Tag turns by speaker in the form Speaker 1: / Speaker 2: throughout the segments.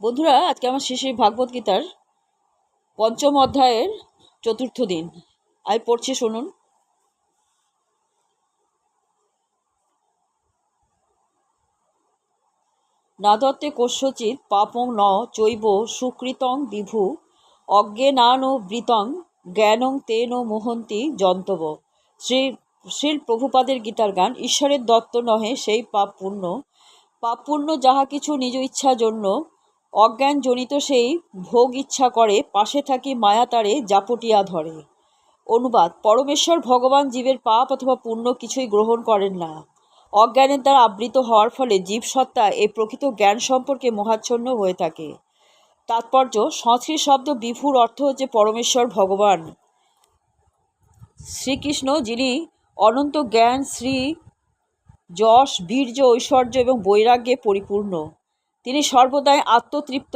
Speaker 1: বন্ধুরা, আজকে আমার শিশির ভাগবত গীতার পঞ্চম অধ্যায়ের চতুর্থ দিন। আমি পড়ছি, শুনুন। নাদত্তে কস্যচিৎ পাপং ন চৈব সুকৃতং বিভু অজ্ঞান বৃতং জ্ঞানং তেন মোহন্তি জন্তব শ্রী, শ্রীল প্রভুপাদের গীতার গান, ঈশ্বরের দত্ত নহে সেই পাপ পূর্ণ পাপ পূর্ণ যাহা কিছু নিজ ইচ্ছা জন্য অজ্ঞান জনিত সেই ভোগ ইচ্ছা করে পাশে থাকি মায়া তারে জাপটিয়া ধরে। অনুবাদ, পরমেশ্বর ভগবান জীবের পাপ অথবা পুণ্য কিছুই গ্রহণ করেন না। অজ্ঞানের দ্বারা আবৃত হওয়ার ফলে জীবসত্তা এই প্রকৃত জ্ঞান সম্পর্কে মহাচ্ছন্ন হয়ে থাকে। তাৎপর্য, সংস্কৃত শব্দ বিভুর অর্থ হচ্ছে পরমেশ্বর ভগবান। শ্রীকৃষ্ণ, যিনি অনন্ত জ্ঞান, শ্রী, যশ, বীর্য, ঐশ্বর্য এবং বৈরাগ্যে পরিপূর্ণ। তিনি সর্বদাই আত্মতৃপ্ত,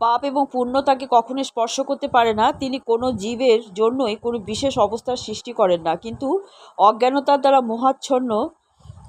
Speaker 1: পাপ এবং পুণ্য তাকে কখনো স্পর্শ করতে পারে না। তিনি কোনো জীবের জন্যই কোনো বিশেষ অবস্থার সৃষ্টি করেন না। কিন্তু অজ্ঞানতার দ্বারা মোহাচ্ছন্ন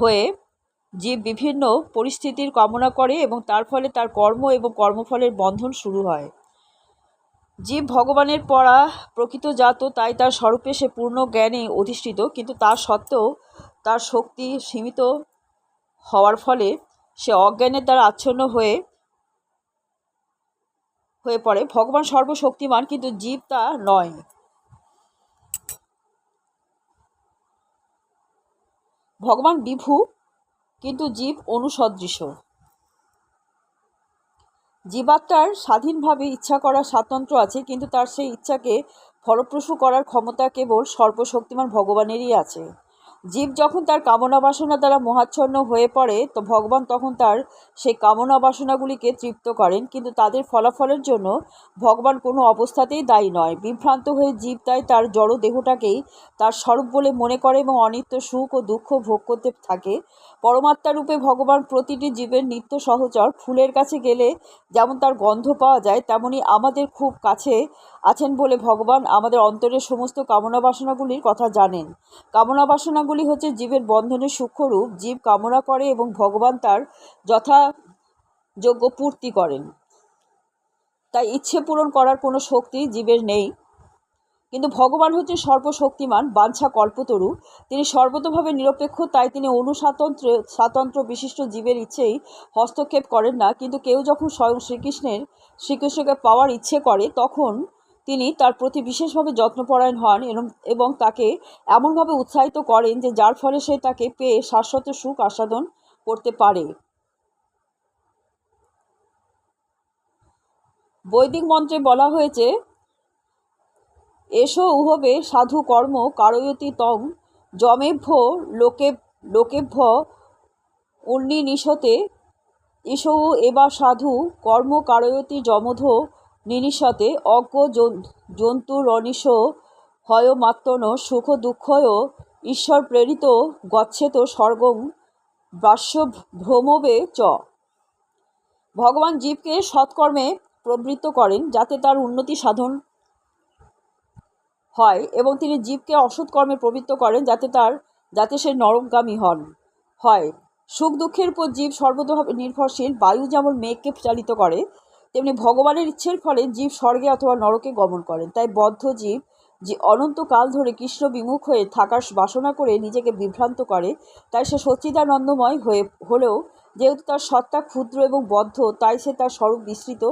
Speaker 1: হয়ে জীব বিভিন্ন পরিস্থিতির কামনা করে এবং তার ফলে তার কর্ম এবং কর্মফলের বন্ধন শুরু হয়। জীব ভগবানের পড়া প্রকৃত জাত, তাই তার স্বরূপে সে পূর্ণ জ্ঞানে অধিষ্ঠিত। কিন্তু তা সত্ত্বেও তার শক্তি সীমিত হওয়ার ফলে সে অজ্ঞানের দ্বারা আচ্ছন্ন হয়ে হয়ে পড়ে। ভগবান সর্বশক্তিমান, কিন্তু জীব তা নয়। ভগবান বিভু, কিন্তু জীব অনুসদৃশ। জীবাত্মার স্বাধীনভাবে ইচ্ছা করার স্বাতন্ত্র্য আছে, কিন্তু তার সেই ইচ্ছাকে ফলপ্রসূ করার ক্ষমতা কেবল সর্বশক্তিমান ভগবানেরই আছে। জীব যখন তার কামনা বাসনা দ্বারা মোহাচ্ছন্ন হয়ে পড়ে, তো ভগবান তখন তার সেই কামনা বাসনাগুলিকে তৃপ্ত করেন। কিন্তু তাদের ফলাফলের জন্য ভগবান কোনো অবস্থাতেই দায়ী নয়। বিভ্রান্ত হয়ে জীব তাই তার জড় দেহটাকেই তার স্বরূপ বলে মনে করে এবং অনিত্য সুখ ও দুঃখ ভোগ করতে থাকে। পরমাত্মা রূপে ভগবান প্রতিটি জীবের নিত্য সহচর ফুলের কাছে গেলে যেমন তার গন্ধ পাওয়া যায়, তেমনি আমাদের খুব কাছে আছেন বলে ভগবান আমাদের অন্তরের সমস্ত কামনা বাসনাগুলির কথা জানেন। কামনা বাসনাগুলি হচ্ছে জীবের বন্ধনের সূক্ষ্মরূপ জীব কামনা করে এবং ভগবান তার যথাযোগ্য পূর্তি করেন। তাই ইচ্ছে পূরণ করার কোনো শক্তি জীবের নেই। কিন্তু ভগবান হচ্ছে সর্বশক্তিমান, বাঞ্ছা কল্পতরু। তিনি সর্বতভাবে নিরপেক্ষ, তাই তিনি অনুস্বাতন্ত্র, স্বাতন্ত্র বিশিষ্ট জীবের ইচ্ছেই হস্তক্ষেপ করেন না। কিন্তু কেউ যখন স্বয়ং শ্রীকৃষ্ণের, শ্রীকৃষ্ণকে পাওয়ার ইচ্ছে করে, তখন তিনি তার প্রতি বিশেষভাবে যত্নপরায়ণ হন এবং তাকে এমনভাবে উৎসাহিত করেন যে যার ফলে সে তাকে পেয়ে শাশ্বত সুখ আস্বাদন করতে পারে। বৈদিক মন্ত্রে বলা হয়েছে, এসো উহবে সাধু কর্ম কারয়তি তং যমেভ্য লোকে, লোকেভ্য নিশতে এসো এবা সাধু কর্ম কারয়তি যমধ নিনিশতে অজ্ঞ জন্তুরনিশ হয় মাত্তন সুখ দুঃখয় ঈশ্বর প্রেরিত গচ্ছেত স্বর্গম বাস্য ভ্রমবে চ। ভগবান জীবকে সৎকর্মে প্রবৃত্ত করেন যাতে তার উন্নতি সাধন হয় এবং তিনি জীবকে অসৎ কর্মে প্রবৃত্ত করেন যাতে তার যাতে সে নরকগামী হন। হয়। সুখ দুঃখের উপর জীব সর্বতভাবে নির্ভরশীল। বায়ু যেমন মেঘকে চালিত করে তেমনি ভগবানের ইচ্ছের ফলে জীব স্বর্গে অথবা নরকে গমন করেন। তাই বদ্ধ জীব যে অনন্তকাল ধরে কৃষ্ণ বিমুখ হয়ে থাকার বাসনা করে নিজেকে বিভ্রান্ত করে, তাই সে সচ্চিদানন্দময় হয়ে হলেও যেহেতু তার সত্তা ক্ষুদ্র এবং বদ্ধ, তাই সে তার স্বরূপ বিস্তৃত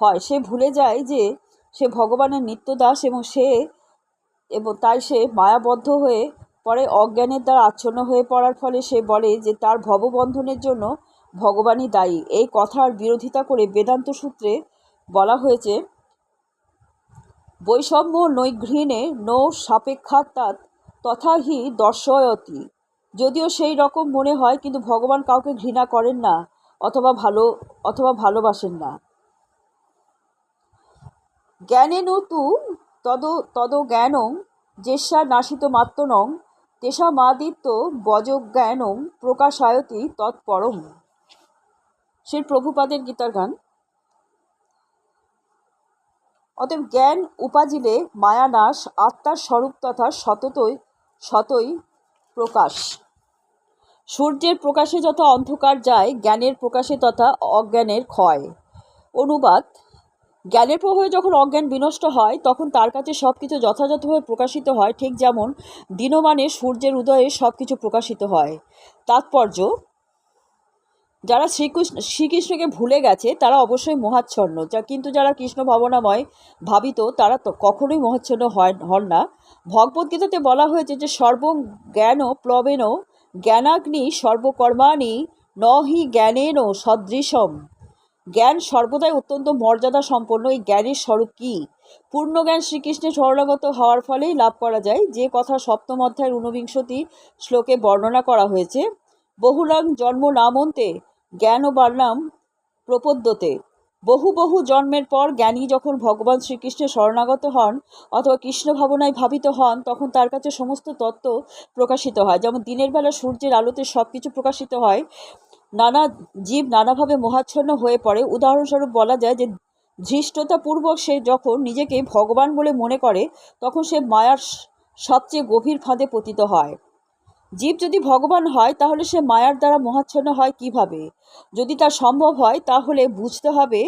Speaker 1: হয়। সে ভুলে যায় যে সে ভগবানের নিত্যদাস এবং সে এবং তাই সে মায়াবদ্ধ হয়ে পরে অজ্ঞানের দ্বারা আচ্ছন্ন হয়ে পড়ার ফলে সে বলে যে তার ভববন্ধনের জন্য ভগবানই দায়ী। এই কথার বিরোধিতা করে বেদান্ত সূত্রে বলা হয়েছে, বৈষম্য নৈঘৃণে নৌ সাপেক্ষাত্মাত তথা হি দর্শয়তি। যদিও সেই রকম মনে হয়, কিন্তু ভগবান কাউকে ঘৃণা করেন না অথবা ভালো, অথবা ভালোবাসেন না। জ্ঞানেনু তু তদ তদ জ্ঞানং যেষা নাশিত মাত্মনং তেষামাদিত্য বজজ্ঞানং প্রকাশায়তি তৎপরম। শ্রী প্রভুপাদের গীতার গান। অতএব জ্ঞান উপাজিলে মায়ানাশ আত্মার স্বরূপ তথা সততই, সতই প্রকাশ। সূর্যের প্রকাশে যথা অন্ধকার যায়, জ্ঞানের প্রকাশে তথা অজ্ঞানের ক্ষয়। অনুবাদ, জ্ঞানের প্রভাবে যখন অজ্ঞান বিনষ্ট হয়, তখন তার কাছে সব কিছু যথাযথভাবে প্রকাশিত হয়, ঠিক যেমন দিনমানে সূর্যের উদয়ে সব কিছু প্রকাশিত হয়। তাৎপর্য যারা শ্রীকৃষ্ণ শ্রীকৃষ্ণকে ভুলে গেছে, তারা অবশ্যই মহাচ্ছন্ন। যা কিন্তু যারা কৃষ্ণ ভাবনাময় ভাবিত, তারা তো কখনোই মহাচ্ছন্ন হয় হন না। ভগবদ্গীতাতে বলা হয়েছে যে, সর্ব জ্ঞান প্লবেন জ্ঞানাগ্নি সর্বকর্মাণি ন হি জ্ঞানেন সদৃশম। জ্ঞান সর্বদাই অত্যন্ত মর্যাদা সম্পন্ন, এই জ্ঞানের স্বরূপ কী? পূর্ণ জ্ঞান শ্রীকৃষ্ণের শরণাগত হওয়ার ফলেই লাভ করা যায়। যে কথা সপ্তম অধ্যায়ের ঊনবিংশতি শ্লোকে বর্ণনা করা হয়েছে, বহুলাং জন্ম নামন্তে জ্ঞান ও বার্নাম প্রপদ্যতে। বহু বহু জন্মের পর জ্ঞানী যখন ভগবান শ্রীকৃষ্ণের শরণাগত হন অথবা কৃষ্ণ ভাবনায় ভাবিত হন, তখন তার কাছে সমস্ত তত্ত্ব প্রকাশিত হয়। যেমন দিনের বেলা সূর্যের আলোতে সব কিছু প্রকাশিত হয়। নানা জীব নানাভাবে মোহাচ্ছন্ন হয়ে পড়ে। উদাহরণস্বরূপ বলা যায় যে, ধৃষ্টতাপূর্বক সে যখন নিজেকে ভগবান বলে মনে করে, তখন সে মায়ার সবচেয়ে গভীর ফাঁদে পতিত হয়। জীব যদি ভগবান হয়, তাহলে সে মায়ার দ্বারা মহাচ্ছন্ন হয় কীভাবে? যদি তা সম্ভব হয়, তাহলে বুঝতে হবে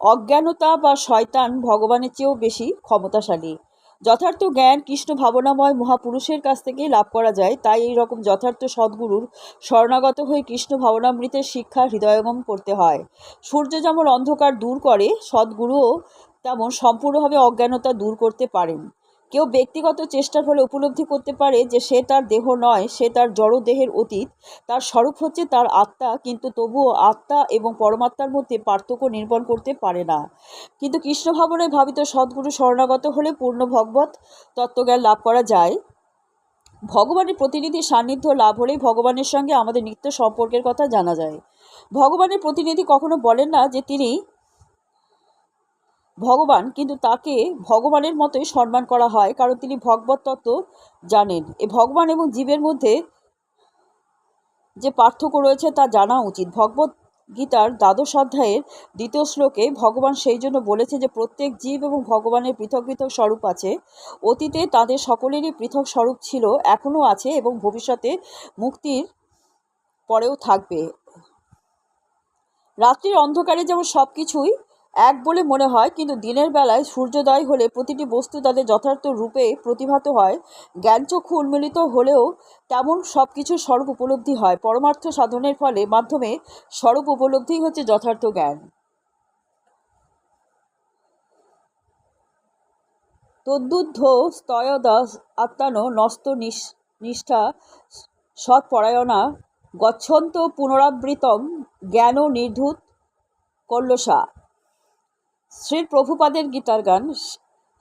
Speaker 1: অজ্ঞানতা বা শয়তান ভগবানের চেয়েও বেশি ক্ষমতাশালী। যথার্থ জ্ঞান, কৃষ্ণ ভাবনাময় মহাপুরুষের কাছ থেকেই লাভ করা যায়, তাই এই রকম যথার্থ সদ্গুরুর শরণাগত হয়ে কৃষ্ণ ভাবনামৃতের শিক্ষা হৃদয়ঙ্গম করতে হয়। সূর্য যেমন অন্ধকার দূর করে, সদ্গুরুও তেমন সম্পূর্ণভাবে অজ্ঞানতা দূর করতে পারেন। কেউ ব্যক্তিগত চেষ্টার ফলে উপলব্ধি করতে পারে যে সে তার দেহ নয়, সে তার জড় দেহের অতীত। তার স্বরূপ হচ্ছে তার আত্মা, কিন্তু তবুও আত্মা এবং পরমাত্মার মধ্যে পার্থক্য নির্মাণ করতে পারে না। কিন্তু কৃষ্ণ ভাবনায় ভাবিত সদ্গুরু শরণাগত হলে পূর্ণ ভগবত তত্ত্বজ্ঞান লাভ করা যায়। ভগবানের প্রতিনিধি সান্নিধ্য লাভ হলেই ভগবানের সঙ্গে আমাদের নিত্য সম্পর্কের কথা জানা যায়। ভগবানের প্রতিনিধি কখনো বলেন না যে তিনি ভগবান, কিন্তু তাকে ভগবানের মতোই সম্মান করা হয়, কারণ তিনি ভগবত তত্ত্ব জানেন। এ ভগবান এবং জীবের মধ্যে যে পার্থক্য রয়েছে তা জানা উচিত। ভগবত গীতার দ্বাদশ অধ্যায়ের দ্বিতীয় শ্লোকে ভগবান সেই জন্য বলেছে যে, প্রত্যেক জীব এবং ভগবানের পৃথক পৃথক স্বরূপ আছে। অতীতে তাদের সকলেরই পৃথক স্বরূপ ছিল, এখনও আছে এবং ভবিষ্যতে মুক্তির পরেও থাকবে। রাত্রির অন্ধকারে যেমন সব কিছুই এক বলে মনে হয়, কিন্তু দিনের বেলায় সূর্যোদয় হলে প্রতিটি বস্তু তাদের যথার্থ রূপে প্রতিভাত হয়। জ্ঞানচক্ষু উন্মিলিত হলেও তেমন সব কিছুর স্বরূপ উপলব্ধি হয়। পরমার্থ সাধনের ফলে মাধ্যমে স্বরূপ উপলব্ধি হচ্ছে যথার্থ জ্ঞান। তদ্দুদ্ধ স্তয়দাস আত্মানো নস্ত নিষ্ঠা সৎপরায়ণা গচ্ছন্ত পুনরাবৃতম জ্ঞান নির্ধুত কল্লসা। শ্রী প্রভুপাদের গীতার গান,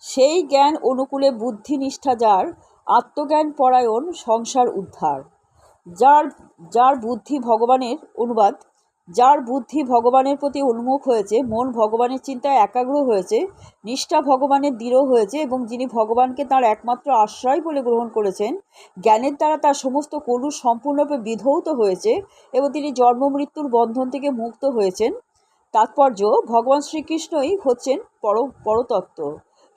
Speaker 1: সেই জ্ঞান অনুকূলে বুদ্ধি নিষ্ঠা যার, আত্মজ্ঞান পরায়ণ সংসার উদ্ধার। যার যার বুদ্ধি ভগবানের অনুবাদ, যার বুদ্ধি ভগবানের প্রতি উন্মুখ হয়েছে, মন ভগবানের চিন্তায় একাগ্র হয়েছে, নিষ্ঠা ভগবানের দৃঢ় হয়েছে এবং যিনি ভগবানকে তার একমাত্র আশ্রয় বলে গ্রহণ করেছেন, জ্ঞানের দ্বারা তার সমস্ত কলু সম্পূর্ণরূপে বিধৌত হয়েছে এবং তিনি জন্ম মৃত্যুর বন্ধন থেকে মুক্ত হয়েছেন। তাৎপর্য ভগবান শ্রীকৃষ্ণই হচ্ছেন পর, পরতত্ত্ব।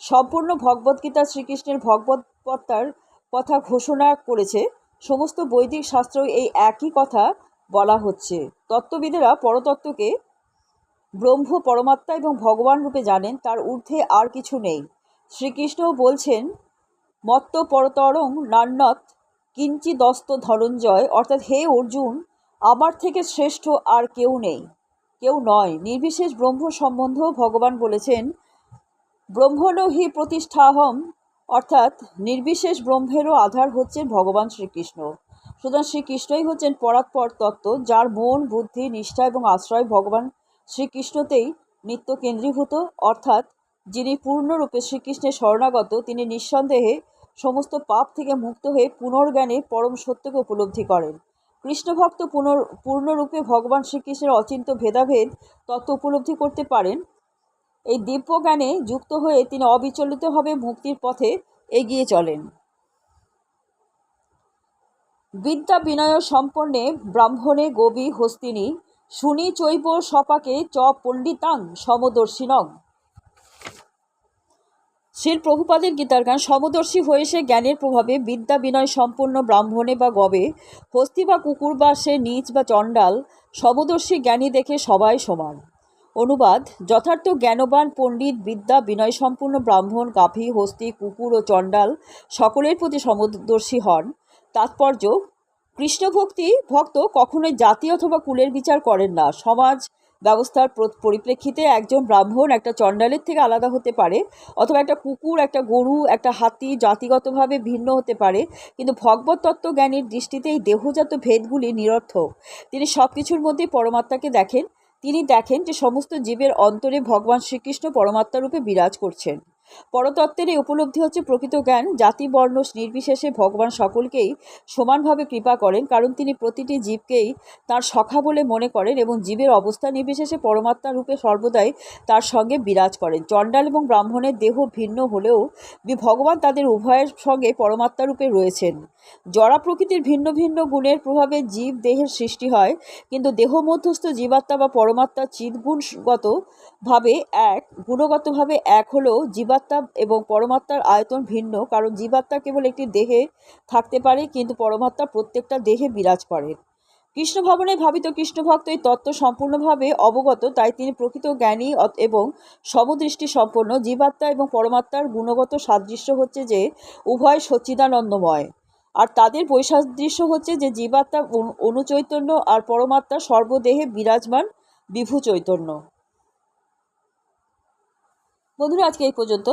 Speaker 1: সম্পূর্ণ ভগবদ্গীতা শ্রীকৃষ্ণের ভগবৎপত্তার কথা ঘোষণা করেছে। সমস্ত বৈদিক শাস্ত্র এই একই কথা বলা হচ্ছে। তত্ত্ববিদেরা পরতত্ত্বকে ব্রহ্ম, পরমাত্মা এবং ভগবান রূপে জানেন, তার ঊর্ধ্বে আর কিছু নেই। শ্রীকৃষ্ণও বলছেন, মত্ত পরতরং নান্নত কিঞ্চিদস্ত ধনঞ্জয় অর্থাৎ, হে অর্জুন, আমার থেকে শ্রেষ্ঠ আর কেউ নেই। কেউ নয়। নির্বিশেষ ব্রহ্ম সম্বন্ধ ভগবান বলেছেন ব্রহ্মণ হি প্রতিষ্ঠাহম, অর্থাৎ নির্বিশেষ ব্রহ্মেরও আধার হচ্ছেন ভগবান শ্রীকৃষ্ণ। সুতরাং শ্রীকৃষ্ণই হচ্ছেন পরাৎপর তত্ত্ব, যার মন, বুদ্ধি, নিষ্ঠা এবং আশ্রয় ভগবান শ্রীকৃষ্ণতেই নিত্য কেন্দ্রীভূত। অর্থাৎ যিনি পূর্ণরূপে শ্রীকৃষ্ণের শরণাগত, তিনি নিঃসন্দেহে সমস্ত পাপ থেকে মুক্ত হয়ে পুনর্জ্ঞানে পরম সত্যকে উপলব্ধি করেন। কৃষ্ণভক্ত পুনর পূর্ণরূপে ভগবান শ্রীকৃষ্ণের অচিন্ত ভেদাভেদ তত্ত্ব উপলব্ধি করতে পারেন। এই দিব্য জ্ঞানে যুক্ত হয়ে তিনি অবিচলিতভাবে মুক্তির পথে এগিয়ে চলেন। বিদ্যা বিনয় সম্পন্নে ব্রাহ্মণে গবি হস্তিনী, শুনি চৈব সপাকে চ পণ্ডিতাং সমদর্শিনং। শ্রীর প্রভুপাদের গীতার গান সমদর্শী হয়ে সে জ্ঞানের প্রভাবে বিদ্যা বিনয় সম্পন্ন ব্রাহ্মণে বা গবে, হস্তি বা কুকুর বা সে নিচ বা চণ্ডাল, সমদর্শী জ্ঞানী দেখে সবাই সমান। অনুবাদ, যথার্থ জ্ঞানবান পণ্ডিত বিদ্যা বিনয়সম্পূর্ণ ব্রাহ্মণ, গাভী, হস্তি, কুকুর ও চণ্ডাল সকলের প্রতি সমদর্শী হন। তাৎপর্য, কৃষ্ণভক্তি ভক্ত কখনোই জাতি অথবা কুলের বিচার করেন না। সমাজ ব্যবস্থার পরিপ্রেক্ষিতে একজন ব্রাহ্মণ একটা চণ্ডালের থেকে আলাদা হতে পারে, অথবা একটা কুকুর, একটা গরু, একটা হাতি জাতিগতভাবে ভিন্ন হতে পারে। কিন্তু ভগবতত্ত্ব জ্ঞানীর দৃষ্টিতে এই দেহজাত ভেদগুলি নিরর্থক। তিনি সব কিছুর মধ্যে পরমাত্মাকে দেখেন। তিনি দেখেন যে সমস্ত জীবের অন্তরে ভগবান শ্রীকৃষ্ণ পরমাত্মারূপে বিরাজ করছেন। পরতত্ত্বের এই উপলব্ধি হচ্ছে প্রকৃত জ্ঞান, জাতি, বর্ণ, নির্বিশেষে ভগবান সকলকেই সমানভাবে কৃপা করেন, কারণ তিনি প্রতিটি জীবকেই তার সখা বলে মনে করেন এবং জীবের অবস্থা নির্বিশেষে পরমাত্মা রূপে সর্বদাই তার সঙ্গে বিরাজ করেন। চণ্ডাল এবং ব্রাহ্মণের দেহ ভিন্ন হলেও ভগবান তাদের উভয়ের সঙ্গে পরমাত্মা রূপে রয়েছেন। জড়া প্রকৃতির ভিন্ন ভিন্ন গুণের প্রভাবে জীব দেহের সৃষ্টি হয়, কিন্তু দেহ মধ্যস্থ জীবাত্মা বা পরমাত্মা চিৎগুণগতভাবে এক, গুণগতভাবে এক হলেও জীবাত্মা এবং পরমাত্মার আয়তন ভিন্ন, কারণ জীবাত্মা কেবল একটি দেহে থাকতে পারে, কিন্তু পরমাত্মা প্রত্যেকটা দেহে বিরাজ করেন কৃষ্ণ ভবনে ভাবিত কৃষ্ণভক্ত এই তত্ত্ব সম্পূর্ণভাবে অবগত, তাই তিনি প্রকৃত জ্ঞানী এবং সমদৃষ্টি সম্পন্ন জীবাত্মা এবং পরমাত্মার গুণগত সাদৃশ্য হচ্ছে যে, উভয় সচ্চিদানন্দময়। আর তাদের বৈসাদৃশ্য হচ্ছে যে, জীবাত্মা অনু- অনুচৈতন্য আর পরমাত্মা সর্বদেহে বিরাজমান বিভু চৈতন্য বন্ধুরা আজকে এই পর্যন্ত।